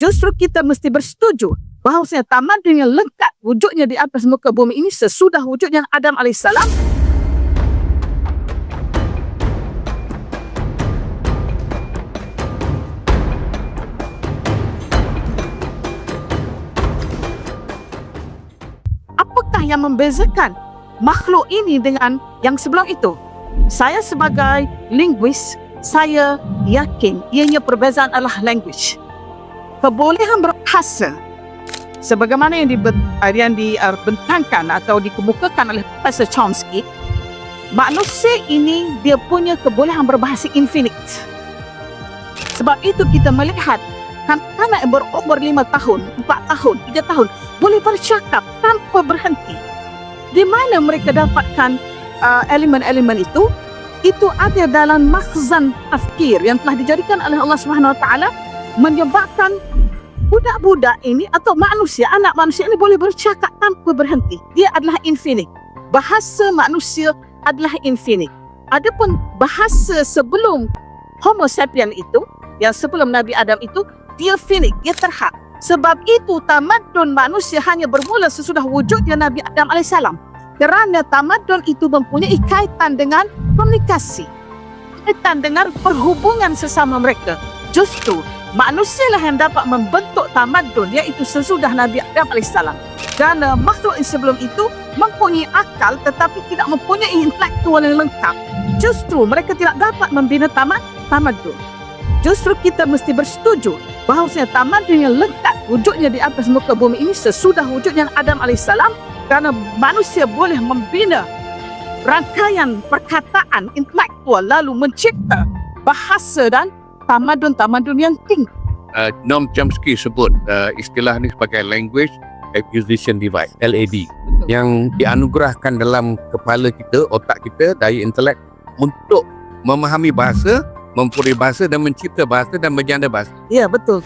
Justru kita mesti bersetuju bahawasanya tamadun yang lengkap wujudnya di atas muka bumi ini sesudah wujudnya Adam AS. Apakah yang membezakan makhluk ini dengan yang sebelum itu? Saya sebagai linguis, saya yakin ianya perbezaan adalah language. Kebolehan berbahasa sebagaimana yang, dibe- yang dibentangkan atau dikemukakan oleh Profesor Chomsky, manusia ini dia punya kebolehan berbahasa infinite. Sebab itu kita melihat kanak-kanak yang berumur lima tahun, empat tahun, tiga tahun boleh bercakap tanpa berhenti. Di mana mereka dapatkan uh, elemen-elemen itu? Itu ada dalam makhzan tafkir yang telah dijadikan oleh Allah Subhanahu Wa Taala menyebabkan budak-budak ini atau manusia, anak manusia ini boleh bercakap tanpa berhenti. Dia adalah infinite. Bahasa manusia adalah infinite. Adapun bahasa sebelum Homo sapien itu, yang sebelum Nabi Adam itu, dia finite, dia terhad. Sebab itu tamadun manusia hanya bermula sesudah wujudnya Nabi Adam AS. Kerana tamadun itu mempunyai kaitan dengan komunikasi. Kaitan dengan perhubungan sesama mereka. Justru manusia lah yang dapat membentuk tamadun iaitu sesudah Nabi Adam AS. Kerana makhluk yang sebelum itu mempunyai akal tetapi tidak mempunyai intelektual yang lengkap. Justru mereka tidak dapat membina tamad, tamadun. Justru kita mesti bersetuju bahawasanya tamadun yang lengkap wujudnya di atas muka bumi ini sesudah wujudnya Adam AS kerana manusia boleh membina rangkaian perkataan intelektual lalu mencipta bahasa dan tamadun-tamadun yang tinggi. uh, Noam Chomsky sebut uh, istilah ni sebagai language acquisition device LAD yang dianugerahkan dalam kepala kita otak kita daya intelek untuk memahami bahasa mempunyai bahasa dan mencipta bahasa dan berjanda bahasa Ya, betul.